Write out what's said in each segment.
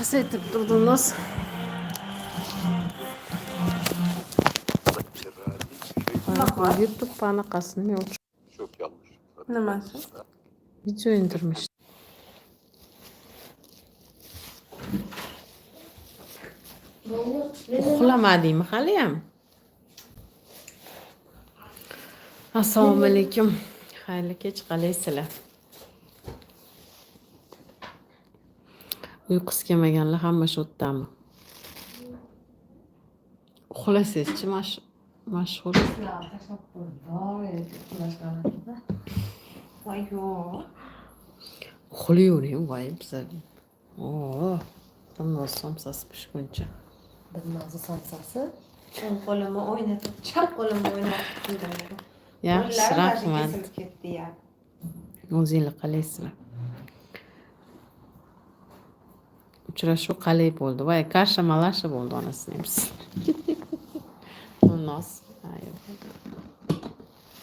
Nasıl edip durdunuz? Bak var. YouTube bana kasını yok. Çok yanlış. Ne mesela? Video indirmiş. Uxulamadingmi haliyam assalomu alaykum xayrli kech qalaysizlar ويقسكي ما كان لها مش قدامه خلاصيتش مش مشغول خليوني واي بزاف اوه damla samsası pişkince. Damla samsası. Çal kolumu oynatıp, çal kolumu oynatıp. Ya, sırak mı? Onlar da kesilip gitti ya. Muzil kalesi. Uchrashuv qalay bo'ldi voy kasha malasha bo'ldi onasini ham dilnoz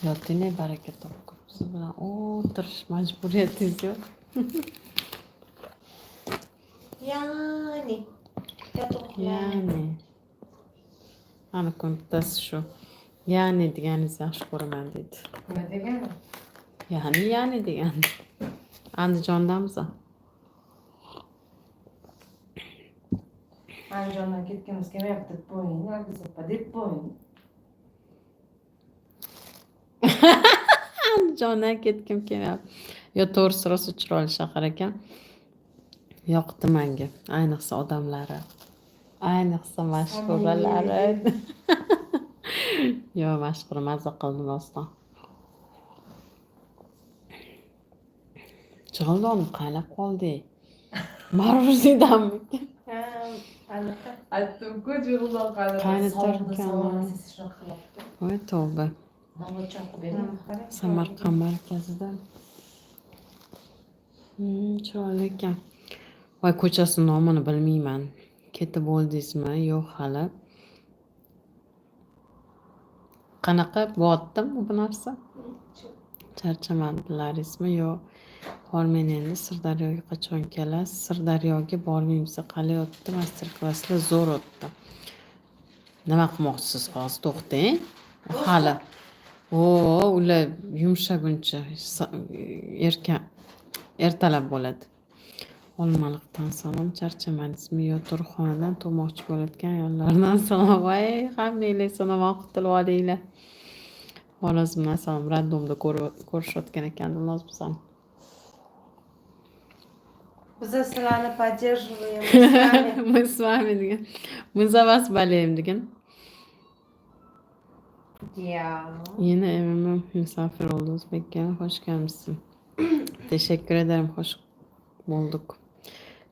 yotinay baraka topgur siz bilan o'tirish majburiyatingiz yo'q Ya'ni. Ya'ni. Ana kun bittasi shu ya'ni deganingizni yaxshi ko'raman deydi Nima degani? ya'ni ya'ni degani andijondamiz Andijondan ketgimiz kelmayapti deb qo'ying. Nargiz opa deb qo'ying. andijondan ketgim kelyapti yo to'g'risi rosa chiroyli shahar ekan yoqdi manga ayniqsa odamlari ayniqsa mashhuralari yo mashhur mazza qildim rostdan jig'ildoni qaynab qoldi maruziydanmi Айтып көже улан кайда Кайнытар экен. Ой, толды. Samarqand markazida chiroyli ekan voy ko'chasi nomini bilmayman ketib bo'ldingizmi yo'q hali qanaqa bu otdimi bu narsa charchamadilaringizmi yo'q bormen endi sirdaryoga qachon kelasiz? Sirdaryoga bormaymiz qalay o'tdi master klasslar zo'r o'tdi. Nima qilmoqchisiz hozir? To'xtang. Hali. o ular yumshaguncha sa- erka ertalab bo'ladi. Olmaliqdan salom charchamadingizmi yo tug'ruqxonadan tug'moqchi bo'layotgan ayollardan salom. Voy hammanglar sanomat qutulib olinglar xorazmdan salom randomda ko'rib- ko'rishayotgan ekan dilnoz bizani Biz sizlarni поддерживаем. с вами. мы с вами degan мы за вас болеем degan Ya. Yeni evime misafir oldu Özbek'e. Hoş gelmişsin. Teşekkür ederim. Hoş bulduk.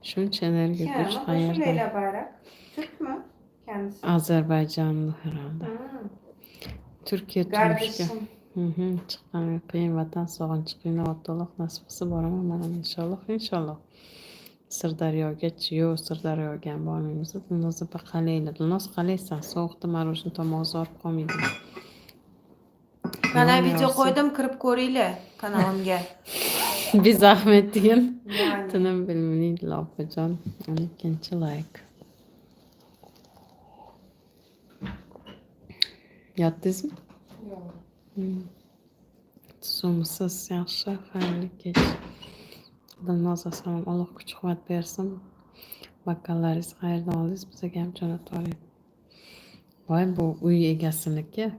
Şunca enerji Ya, güç ama şu hayırlı. Leyla Bayrak. Türk mü? Kendisi. Azerbaycanlı herhalde. Hmm. Türkiye Kardeşim. turmuşga chiqqan qiyin vatan sog'inchi qiynovatliliq nasibasi bormi mana inshaalloh inshaalloh sirdaryoga yo sirdaryoga ham bormaymiz dilnoziba qalayli dilnoz qalaysan sovuqda marushni tomog'i zorib qolmaydi mana video qo'ydim kirib ko'ringlar kanalimga bezahmet deyin tinim bilmaydi lobajon o'n ikkinchi hani layk yotdingizmi Hmm. Sumsiz yaxshi, xayrli kech. Dilnoz asalom, Alloh kuch quvvat bersin. Vokkallaringiz qayerdan oldingiz? Bizga ham jo'natib oling. Voy, bu uy egasiniki.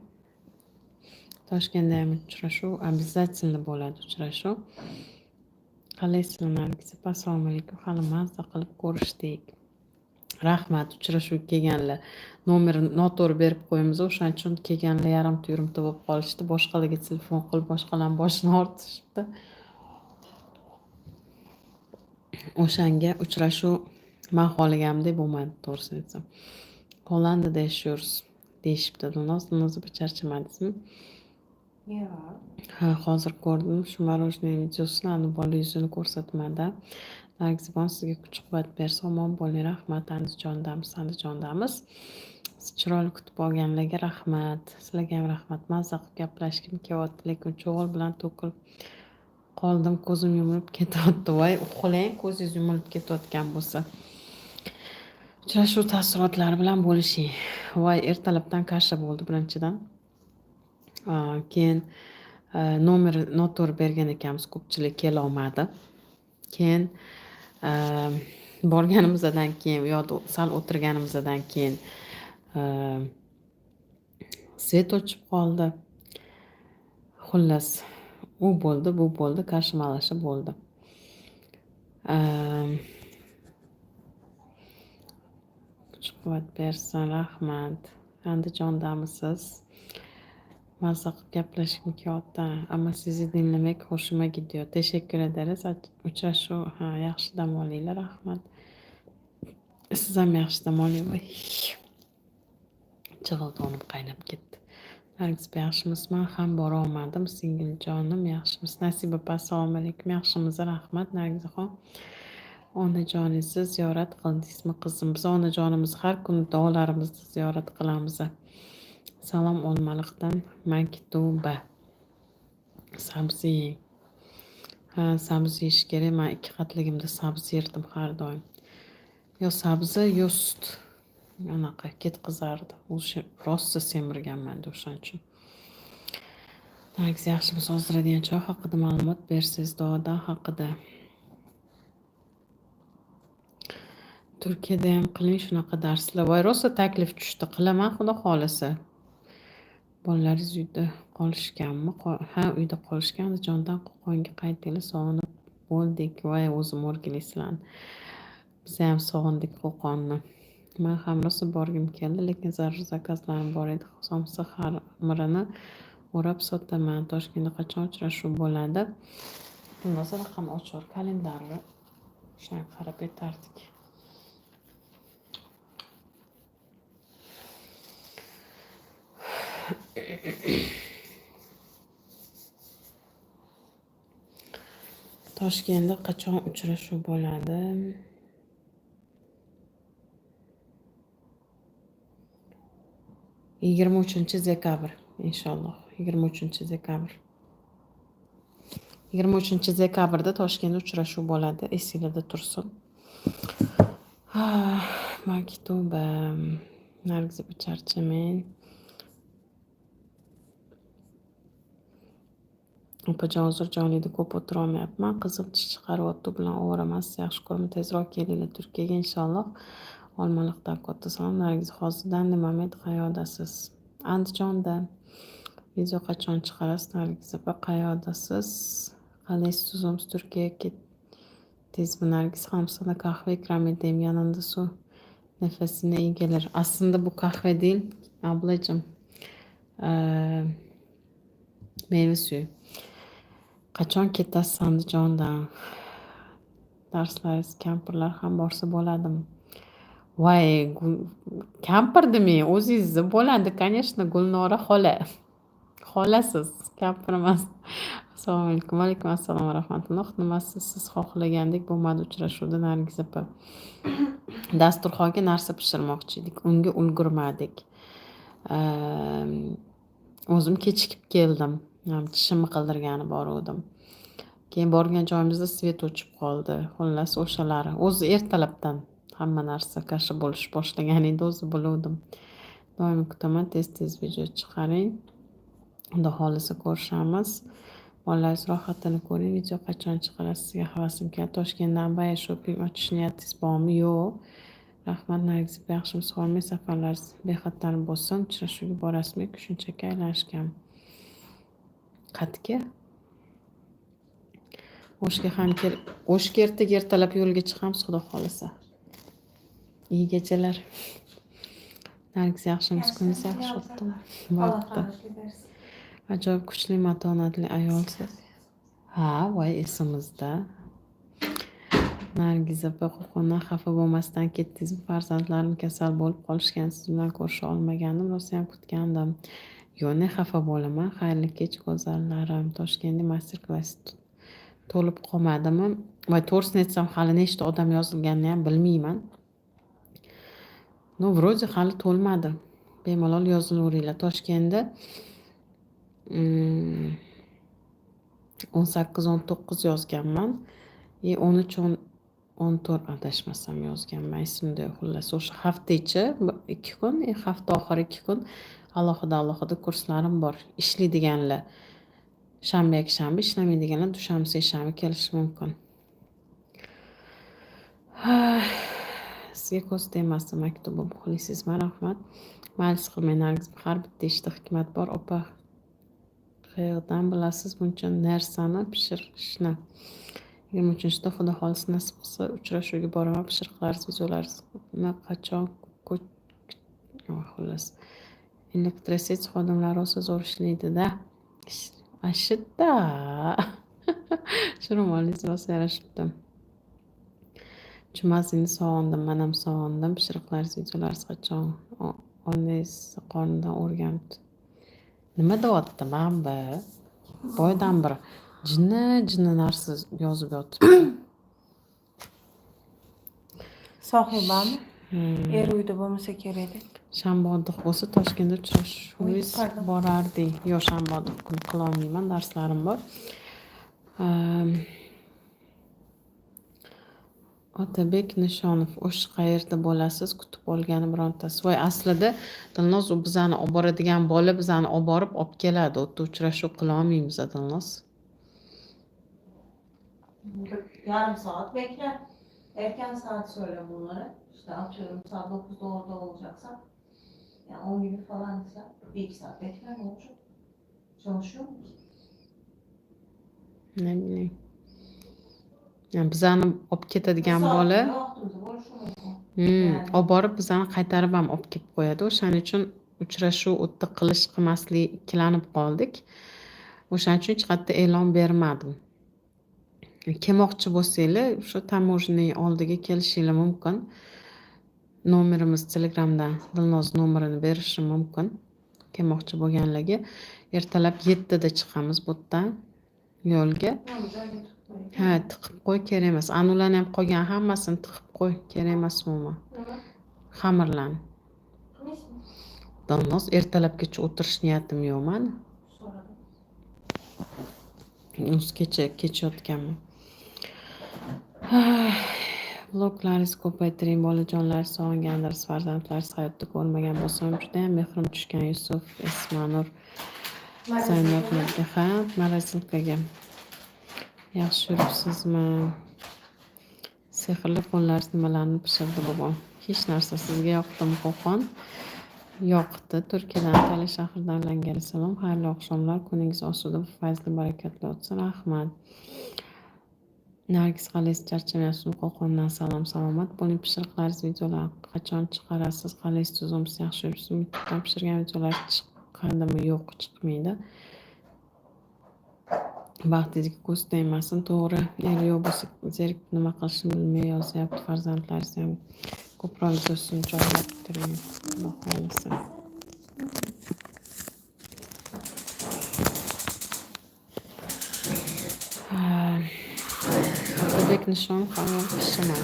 Toshkentda ham uchrashuv, обязательно bo'ladi uchrashuv. Qalaysizlar? Assalomu alaykum. Hali mazza qilib ko'rishdik. Rahmat, uchrashuvga kelganlar. nomerini noto'g'ri berib qo'yamiz o'shaning uchun kelganlar yarimta yurimta bo'lib qolishdi. Boshqalarga telefon qilib boshqalarni boshini ortishibdi. O'shanga uchrashuv man xohlaganimdek bo'lmadi to'g'risini aytsam. Gollandiyada yashaymiz deyishibdi. Dilnoz dilnoz opa charchamadingizmi Ya. ha hozir ko'rdim. Shu мороженое videosini ani bola yuzini ko'rsatmadi nargizbon sizga kuch quvvat bersin omon bo'ling. Rahmat. Andijondamiz andijondamiz siz chiroyli kutib olganlarga rahmat. Sizlarga ham rahmat. Mazza qilib gaplashgim kelyapti lekin cho'g'il bilan to'kilib qoldim. Ko'zim yumilib ketyapti. Voy uxlang ko'zingiz yumilib ketayotgan bo'lsa. Uchrashuv taassurotlari bilan bo'lishing. Voy, ertalabdan kasha bo'ldi birinchidan. Keyin nomer noto'g'ri bergan ekanmiz, ko'pchilik kelolmadi. Keyin borganimizdan keyin yoqda sal o'tirganimizdan keyin svet o'chib qoldi. Xullas, u bo'ldi, bu bo'ldi, kashimalasha bo'ldi. Ehm, Kuch-quvvat bersin, rahmat. Andijondamisiz? Mazza qilib gaplashgim kelyapti, ammo sizni dinlamak hoshima gidiyor. Tashakkur ederiz. Uchrashuv ha, yaxshi dam olinglar, rahmat. Siz ham yaxshi dam oling. Voy. Jig'ildonim qaynab ketdi. Nargiz opa yaxshimisizmi? Ham borolmadim. Singiljonim yaxshimisiz? Nasiba opa assalomu alaykum. Yaxshimisiz? Rahmat Nargizaxon. Onajoningizni ziyorat qildingizmi qizim? Biz onajonimizni har kuni duolarimizni ziyorat qilamiz. Salom Olmaliqdan Maktuba. Sabzi yeng. Ha, sabzi yeyish kerak. Men ikki qatligimda sabzi yerdim har doim. Yo sabzi, yo sut. Anaqa ketqizardi. O'sha rosa semirganman de, o'shaning uchun. Nargiz yaxshimisiz? Ozdiradigan choy haqida ma'lumot bersangiz, doda haqida. Turkiyada ham qiling shunaqa darslar. Voy, rosa taklif tushdi. Qilaman xudo xohlasa. Bolalaringiz uyda qolishganmi? Ha, uyda qolishgan. Andijondan Qo'qonga qaytdinglar, sog'inib bo'ldik. Voy, o'zim o'rgilaysizlarni. Biz ham sog'indik Qo'qonni. Men ham rosa borgim keldi, lekin zarur zakazlarim bor edi. Somsa xamirini o'rab sotaman. Toshkentda qachon uchrashuv bo'ladi? Bo'lmasa raqam ochar kalendarni o'shanga qarab aytardik. Toshkentda qachon uchrashuv bo'ladi? Yigirma uchinchi dekabr inshaalloh. Yigirma uchinchi dekabr. Yigirma uchinchi dekabrda Toshkentda uchrashuv bo'ladi. Esinglarda tursin. Ah, Maktuba. Nargiz opa charchamang. Opajon hozir joyingizda ko'p o'tirolmayapman. Qizim tish chiqaryapti, bilan ovoraman. Siz yaxshi ko'raman. Tezroq kelinglar Turkiyaga inshaalloh. Olmaliqdan katta salom. Nargiz hozirdan Mamet qayerdasiz? Andijonda. Video qachon chiqarasiz? Nargiz opa qayerdasiz? Qalaysiz? O'zimiz Turkiyaga ketdingizmi? Nargiz Xamsada qahva ikram edaymi? Yonimda suv nafasini egalar. Aslida bu qahva değil, ablacığım. Eee, meyve suyu. Qachon ketasiz Andijondan? Darslaringiz kampirlar ham borsa bo'ladimi? Voy, kampirdimi? O'zingizni bo'ladi, конечно, Gulnora xola. Xolasiz, kampir emas. Assalomu alaykum. vaalaykum assalom va rahmatulloh. nimasiz siz xohlagandek bo'lmadi uchrashuvda nargiza opa. Dasturxonga narsa pishirmoqchi edik. Unga ulgurmadik. Ehm, o'zim kechikib keldim. Tishimni qildirgani boruvdim. Keyin borgan joyimizda svet o'chib qoldi. Xullas o'shalari. O'zi ertalabdan hamma narsa kasha bo'lish boshlagan edi, o'zi biluvdim. Doim kutaman, tez-tez video chiqaring. Xudo xohlasa ko'rishamiz. Bolalaringiz rohatini ko'ring. Video qachon chiqarasiz? Sizga havasim keldi. Toshkentdan baya shopping ochish niyatingiz bormi? Yo'q. Rahmat Nargiz yaxshimisiz? Hormang, safarlaringiz bexatar bo'lsin. Uchrashuvga borasizmi shunchaki aylanishgan Qayerga? O'shga ham O'shga ertaga ertalab yo'lga chiqamiz, xudo xohlasa. Iyi geceler. Nargiz yaxshimisiz? Kuningiz yaxshi o'tdimi? Ajoyib kuchli matonatli ayolsiz. Ha, voy esimizda. Nargiz opa Qo'qondan xafa bo'lmasdan ketdingizmi? Farzandlarim kasal bo'lib qolishgan. Siz bilan ko'risha olmagandim. Rosayam kutgandim. Yoni xafa bo'laman. Xayrli kech go'zallarim. Toshkentda master klass to'lib qolmadimi? Voy, to'g'risini aytsam, hali nechta odam yozilganini ham bilmayman. Ну, вроде hali to'lmadi. Bemalol yozilaveringlar. Toshkentda mm, o'n sakkiz, o'n to'qqiz yozganman. И o'n uch, o'n o'n to'rt adashmasam yozganman esimda yo'q xullas o'sha hafta ichi ikki kun e, hafta oxiri ikki kun alohida alohida kurslarim bor. Ishlaydiganlar shanba yakshanba ishlamaydiganlar dushanba seshanba kelishi mumkin. Sizga ko'z tegmasdi maktubi muxlisizma rahmat. Maylis qilmang nargiz. Har bitta ishda hikmat bor. Opa qayerdan bilasiz buncha narsani pishirishni? Yigirma uchinchida xudo xohlasa nasib qilsa uchrashuvga boraman. Pishiriqlaringiz videolaringizni qachon ko- oh, xullas Elektrosets xodimlari rosa zo'r ishlaydida ashidda shu ro'molingiz rosa yarashibdi jumasizni sog'indim manam sog'indim pishiriqlaringiz videolarsiz qachon onangiz qornidan o'rganibdi nima deyapti man bi boydan bir jini jini narsa yozib yotibdi sohibami hmm. er uyda bo'lmasa kerak shanba oddiq bo'lsa toshkentda uchrashuvingiz borardik yo'q shanba oddiq kuni qilolmayman darslarim bor otabek nishonov o'sh qayerda bo'lasiz kutib olgani birontasi voy aslida dilnoz u bizani olib boradigan bola bizani olib borib olib keladi u yerda uchrashuv qilolmaymiz dilnoz yarım saat bekler. Erken saat söyle bunları. İşte atıyorum saat 9'da orada olacaksa. Yani 10 gibi falan ise bir iki saat bekler ne olacak? Çalışıyor mu? ne bileyim. Yani bizani olib ketadigan bola olib borib bizani qaytarib ham olib kelib qo'yadi o'shaning uchun uchrashuv yerda qilish qilmaslik ikkilanib qoldik. O'shaning uchun hech qayerda e'lon bermadim. Kelmoqchi bo'lsanglar shu taможный oldiga kelishinglar mumkin nomerimiz telegramdan dilnoz nomerini berishi mumkin. Kelmoqchi bo'lganlarga ertalab yettida chiqamiz bu yerdan yo'lga. Ha tiqib qo'y kerak emas. Anularni ham qolgan hammasini tiqib qo'y kerak emas umuman. Xamirlarni. Dilnoz ertalabgacha o'tirish niyatim yo'q mani o'zi kecha kechayotganman. vloglaringiz ko'paytiring bolajonlar sog'ingandirsiz farzandlaringiz hayotda ko'rmagan bo'lsa ham judayam mehrim tushgan yusuf ismanur zaynab ha morozinkaga yaxshi yuribsizmi? Sehrli qo'llaringiz nimalarni pishirdi bobom? Hech narsa sizga yoqdimi qo'qon? Yoqdi. Turkiyadan tali shahridan langar salom. Xayrli oqshomlar. Kuningiz osuda va fayzli barakatli o'tsin. Rahmat. Nargiz qalaysiz charchamayapsizmi qo'qondan salom salomat bo'ling pishiriqlaringiz videolar. Qachon chiqarasiz qalaysiz tuzumsiz yaxshi yuribsizmi youtubedan pishirgan videolar chiqadimi yo'q chiqmaydi baxtingizga ko'z tegmasin to'g'ri er yo'q bo'lsa zerikib nima qilishni bilmay yozyapti farzandlaringiz ham ko'proq videosini joylab turing xudo xohlasa otabek nishon hamon pishiman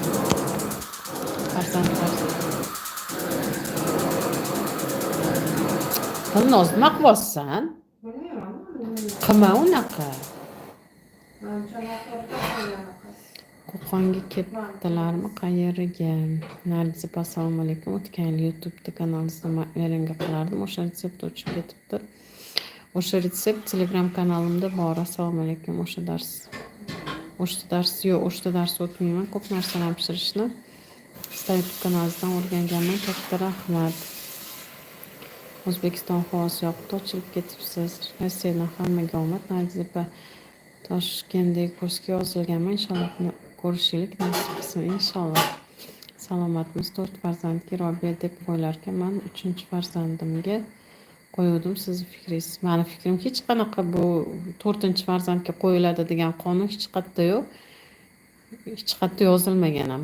farzandlar dilnoz nima qilyapsan qilma unaqa qo'qonga ketdilarmi qayeriga nargiza assalomu alaykum o'tgan yili youtubeda kanalingizda mailinga qilardim o'sha retsept o'chib ketibdi o'sha retsept telegram kanalimda bor assalomu alaykum o'sha dars o'sha dars yo'q o'sha dars o'tmayman ko'p narsalarni pishirishni sizlar youtube kanalingizdan o'rganganman. Katta rahmat. O'zbekiston havosi yoqdi ochilib ketibsiz. Rossiyadan hammaga omad. Nargiza opa toshkentdagi kursga yozilganman. Inshaalloh ko'rishlik nasib qilsin inshaalloh. Salomatmiz. To'rt farzandga robiya deb qo'yilarkan man uchinchi farzandimga qo'yuvdim sizni fikringiz mani fikrim hech qanaqa bu to'rtinchi farzandga qo'yiladi degan qonun hech qayerda yo'q hech qayerda yozilmagan ham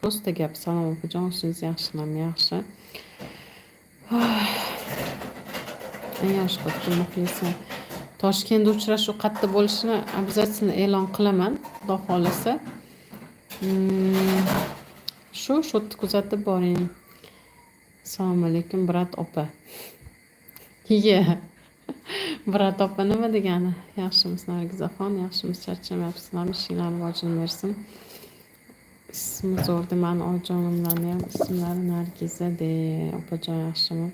просто gap salom opajon o'zingiz yaxshimi yaxshi eng yosh qizim muxlisam toshkentda uchrashuv qayerda bo'lishini обязательно e'lon qilaman xudo xohlasa Mm, shu shu yerda kuzatib boring assalomu alaykum brat opa Ye. Браток, nima degani? Yaxshimiz Nargizaxon, yaxshimiz charchamayapsizlarmi? Ishinglarni rivojini bersin. Ismi zo'r demani oyijonimlarni ham ismlari Nargiza de. Opajon yaxshimi?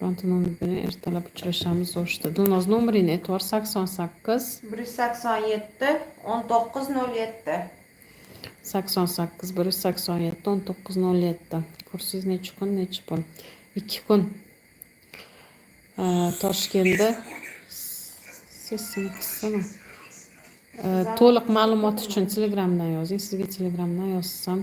Pantolonda ertalab uchrashamiz O'shda. Dilnoz nomerini e'tibor 88 187 1907. 88 187 1907. Kursiz necha kun, necha pul? 2 kun. Toshkentda to'liq ma'lumot uchun telegramdan yozing. Sizga telegramdan yozsam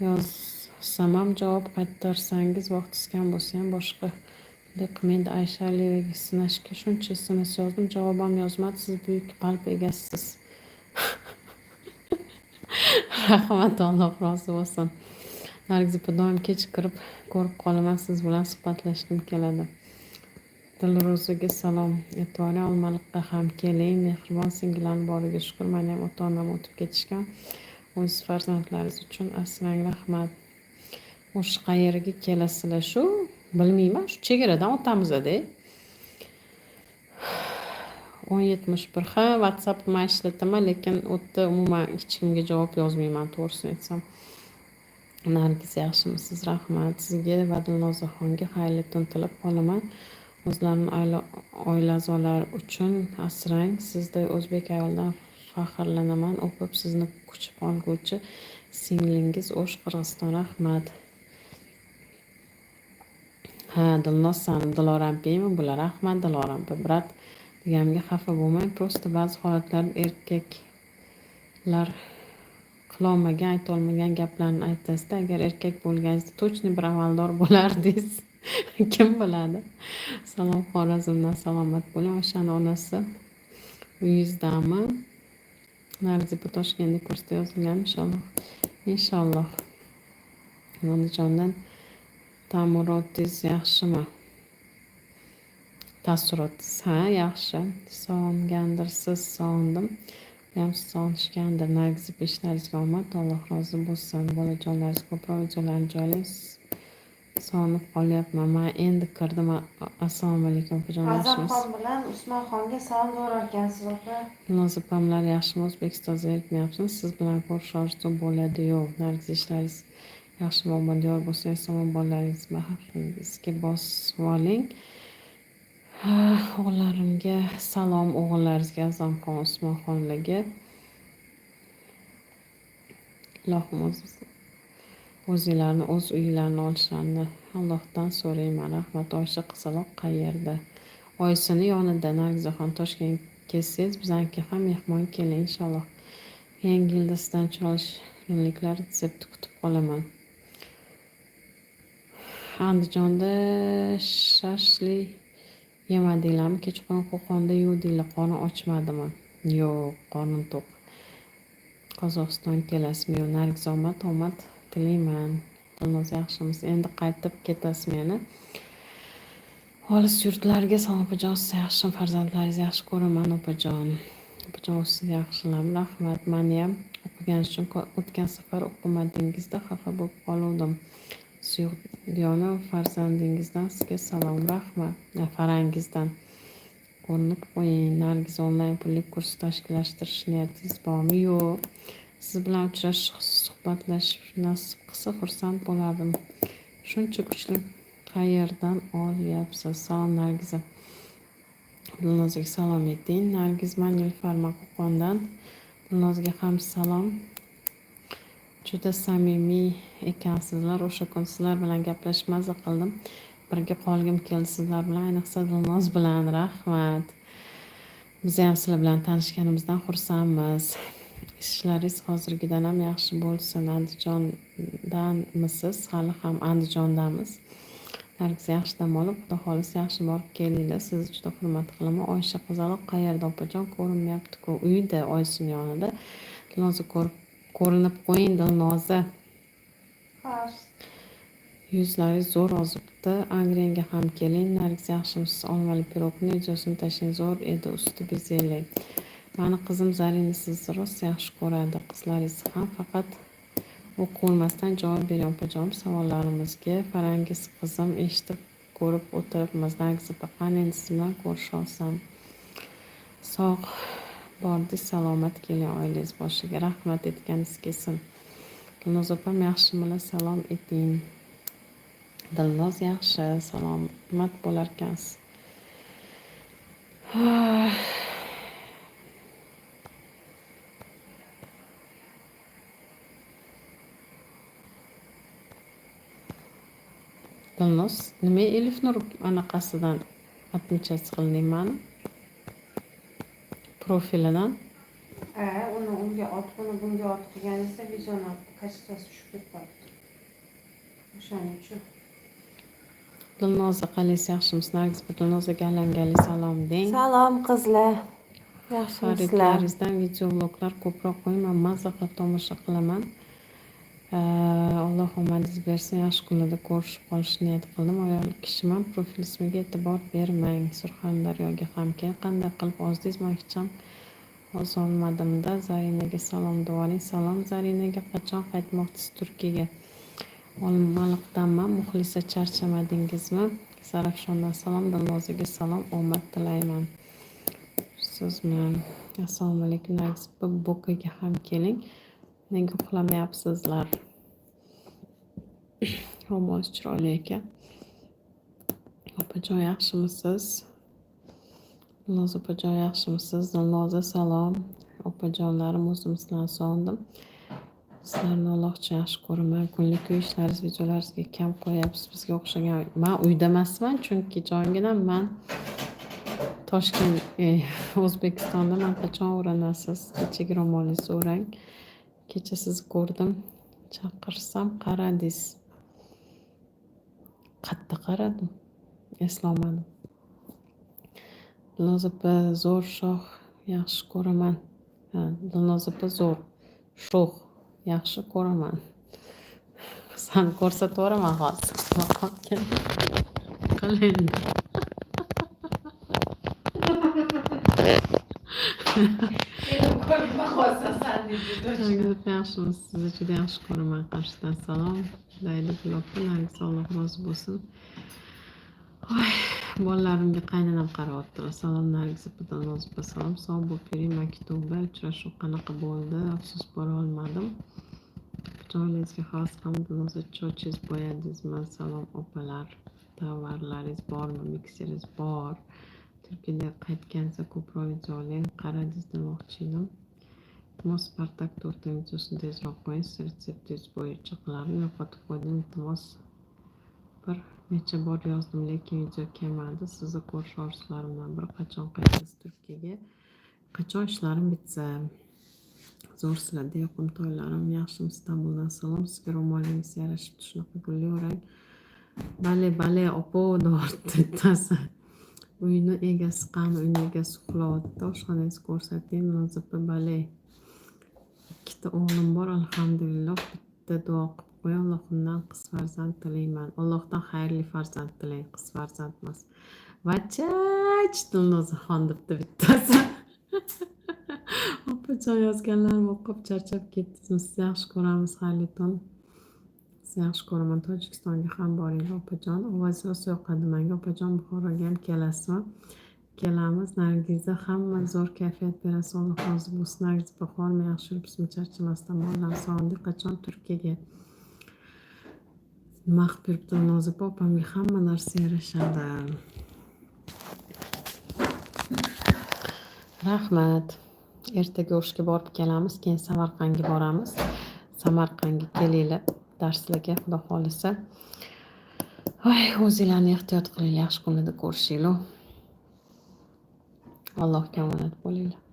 yozsam ham javob qaytarsangiz vaqtingiz kam bo'lsa ham boshqa bunday qilmaydi aysha aliyevaga sinashga shuncha sms yozdim. Javob ham yozmadi. Siz buyuk qalb egasisiz rahmat alloh rozi bo'lsin. Nargiz opa doim kechikirib ko'rib qolaman. Siz bilan suhbatlashgim keladi. Dilro'zaga salom. E'tibori olmaliqqa ham keling. Mehribon singillarni boriga shukur mani ham ota onam o'tib ketishgan. O'z farzandlaringiz uchun asrang rahmat. O'sha qayerga kelasizlar? Shu bilmayman. Shu chegaradan o'tamizda o'n yetmish bir. Ha whatsappni man ishlataman lekin u yerda umuman hech kimga javob yozmayman to'g'risini aytsam. Nargiz yaxshimisiz? Rahmat sizga va dilnozaxonga xayrli tun tilab qolaman. O'zlarini oila a'zolari uchun asrang. Sizday o'zbek ayolidan faxrlanaman. O'pib sizni quchib olguvchi singlingiz o'sh qirg'iziston. Rahmat. Ha dilnoz sani diloram bular? Rahmat diloram opa brat. Deganimga xafa bo'lmang просто ba'zi holatlarda erkaklar qilolmagan aytolmagan gaplarni aytasizda. Agar erkak bo'lganingizda точно bir amaldor bo'lardingiz. kim biladi salom xorazmdan salomat bo'ling. Oshani onasi uyingizdami nargiza toshkentda kursda yozilgan inshaalloh. İnshaalloh onajondan taassurotingiz yaxshimi? Taassurotingiz ha yaxshi. Sog'ingandirsiz sog'indim ham sog'inishgandir nargiza ishlaringizga omad. Alloh rozi bo'lsin. Bolajonlaringiz ko'proq videolarni joylang sog'inib qolyapman man endi kirdim. Assalomu alaykum azamxon bilan usmonxonga salom yo'llarkansiz opa. Munoz opamlar yaxshimi o'zbekiston zerikmayapsizmi siz bilan ko'rishish orzu bo'ladiyu nargiza ishlaringiz yaxshi mo'minyor bo'lsa eson bolalaringiz baxtingizga bosib oling o'g'illarimga salom o'g'illaringizga azamxon usmonxonlarga ilohim o'zi o'zinglarni o'z uylarini olishlarini allohdan so'rayman rahmat. Oysha qizaloq qayerda oysini yonida nargizaxon toshkentga kelsangiz bizanikiga ham mehmon keling inshaalloh. Yangi yilda sizdan chiroyli shirinliklar retsepti kutib qolaman. Andijonda shashli yemadinglarmi kechqurun qo'qonda yuvdinglar qorni ochmadimi? Yo'q qornim to'q. Qozog'iston kelasizmi yo'q nargiz omad omad. Tilayman dilnoz yaxshimisiz endi qaytib ketasiz meni. Olis yurtlarga salom opajon siz yaxshimi farzandlaringizni yaxshi ko'raman opajon. Opajon siz yaxshilami rahmat. Mani ham o'qigan uchun o'tgan safar o'qimadingizda xafa bo'lib qoluvdim. Suyukdiyona farzandingizdan sizga salom rahmat. Farangizdan ko'rinib qo'ying. Nargiz onlayn pullik kurs tashkillashtirish niyatingiz bormi? Yo'q. Siz bilan uchrashish suhbatlashish nasib qilsa xursand bo'lardim. Shuncha kuchli qayerdan olyapsiz? Salom nargiza. Dilnozga salom ayting. Nargiz man nilufar qo'qondan dilnozga ham salom. Juda samimiy ekansizlar o'sha kuni sizlar bilan gaplashib maza qildim. Birga qolgim keldi. Sizlar bilan ayniqsa dilnoz bilan. Rahmat. Biz ham sizlar bilan tanishganimizdan xursandmiz. Ishlaringiz hozirgidan ham yaxshi bo'lsin. Andijondanmisiz? Hali ham andijondamiz nargiz yaxshi dam olib xudo xohlasa yaxshi borib kelinglar. Sizni juda hurmat qilaman. Oysha qizaloq qayerda opajon ko'rinmayaptiku? Uyda oysini yonida. Dilnoza ko'rib ko'rinib qo'ying dilnoza. Yuzlaringiz zo'r ozibdi. Angrenda ham keling. Nargiz yaxshimisiz olmali pirogni videosini tashlang. Zo'r edi usti bezeli. Mani qizim zarina sizni rosa yaxshi ko'radi qizlaringiz ham faqat o'qib bo'lmasdan javob bering opajon savollarimizga farangiz qizim eshitib ko'rib o'tiribmiz nargiz qani endi siz bilan ko'risha olsam sog' bordiz salomat keling oilangiz boshiga rahmat aytganingiz kelsin dilnoz opam yaxshimilar salom eting dilnoz yaxshi salomat bo'larkansiz. Ah, بالنص المية ألف نرب أنا قاصدا غتمشى تسقلني معنا profilinden. Ee, onu onca at, bunu bunca at. Yani ise vizyon at. Kaç tası şükür var. Yaxshimisiz nargiz dilnozaga alangali salom deng salom qizlar yaxshimisizlar videobloglar ko'proq qo'yaman maza qilib tomosha qilaman alloh omadingiz bersin. Yaxshi kunlarda ko'rishib qolishni niyat qildim. Ayol kishiman profil ismiga e'tibor bermang surxondaryoga ham keling qanday qilib ozdingiz? Man ozolmadimda zarinaga salom duoling. Salom zarinaga. Qachon qaytmoqchisiz turkiyaga? Olmaliqdanman muxlisa charchamadingizmi? Zarafshondan salom dilnozaga salom. Omad tilayman. Sizmi assalomu alaykum. Nagis bo'kaga ham keling. Nega uxlamayapsizlar ro'mol chiroyli ekan opajon yaxshimisiz dilnoz opajon yaxshimisiz dilnoza salom opajonlarim o'zim sizlarni sog'indim sizlarni allohcha yaxshi ko'raman kunlik uy ishlaringiz videolaringizga kam qo'yapsiz bizga o'xshagan man uyda emasman chunki jonginam man toshkent e, o'zbekistonda man qachon o'ranasiz kechagi ro'molingizni o'rang kecha sizni ko'rdim chaqirsam qaradingiz qayerda qaradim. Eslolmadim dilnoz opa zo'r shoh yaxshi ko'raman. Ha dilnoz opa zo'r sho'x yaxshi ko'raman. San ko'rsatib yuboraman hozir qil endi Nargiz yaxshimisiz sizni juda yaxshi ko'raman qarshidan salom layli gul opa nargiz alloh rozi bo'lsin voy bolalarimga qaynanam qarayapti salom nargiza opa salom sog' bo'lib yuring maktuba uchrashuv qanaqa bo'ldi afsus bora olmadim joyingizga havas qildim cho'chiz chochingiz bo'yadingizmi salom opalar tovarlaringiz bormi mikseringiz bor turkiyaga qaytgansa ko'proq videolar qaradingiz demoqchi edim iltimos spartak tortini videosini tezroq qo'ying retseptingiz bo'yicha qilarim yo'qotib qo'ydim iltimos bir necha bor yozdim lekin video kelmadi sizni ko'rish orzularimdan biri qachon qaytasiz turkiyaga qachon ishlarim bitsa zo'r sizlarda yoqimtoylarim yaxshimi istanbuldan salom sizga ro'molingiz yarashibdi shunaqa gulli bale bale opa deyapti bittasi uyni egasi qani uyni egasi uxlayapti oshxonangizni ko'rsating munoz opa bale. Ikkita o'g'lim bor alhamdulillah bitta duo qilib qo'y alloh undan qiz farzand tilayman. Allohdan xayrli farzand tilay qiz farzand emas. Vachach dilnozaxon debdi bittasi. Opajon yozganlarimni o'qib charchab ketdingizmi sizni yaxshi ko'ramiz xayrli tong. Yaxshi ko'raman tojikistonga ham boring opajon rosa yoqadi manga opajon buxoroga ham kelasizmi kelamiz nargiza hamma zo'r kayfiyat berasiz alloh rozi bo'lsin nargiz bahormi yaxshi yuribsizmi charchamasdan bolalarni sog'indik qachon turkiyaga yuribdi noza opa opamga hamma narsa yarashadi rahmat ertaga o'shga borib kelamiz keyin samarqandga boramiz samarqandga kelinglar darslarga xudo xohlasa voy o'zinglarni ehtiyot qilinglar yaxshi kunlarda ko'rishinglar. Allohga omonat bo'linglar